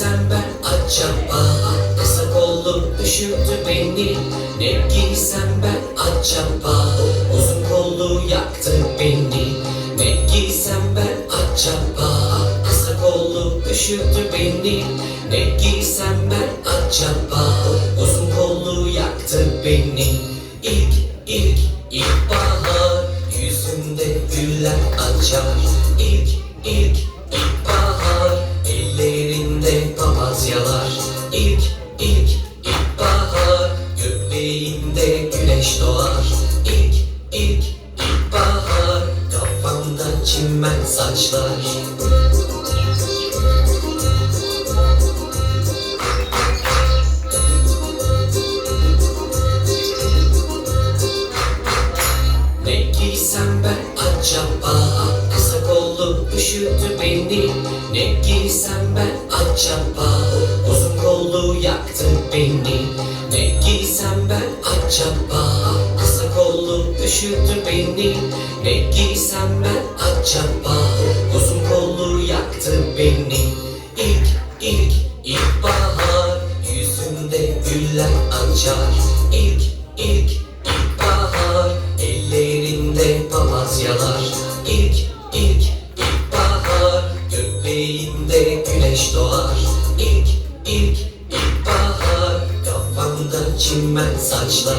desem ben acaba? Kısa kollum üşüttü beni. Ne giysem ben acaba? Uzun kollu yaktı beni. Ne giysem ben acaba? Kısa kollu üşüttü beni. Ne giysem ben acaba? Uzun kollu yaktı beni. İlk ilk ilk bahar Yüzümde güller açar. İlk ilk ilk bahar Papatyalar İlk ilk ilk bahar. Göbeğimde güneş doğar. İlk ilk ilk bahar. Kafamda çimen saçlar. Ne giysem ben acaba üşüttü beni. Ne giysem ben acaba Uzun kollu yaktı beni. Ne giysem ben acaba Kısa kollu üşüttü beni. Ne giysem ben acaba Uzun kollu yaktı beni. İlk ilk ilk bahar Yüzümde güller açar güneş doğar İlk ilk ilk bahar. Kafamda çimen saçlar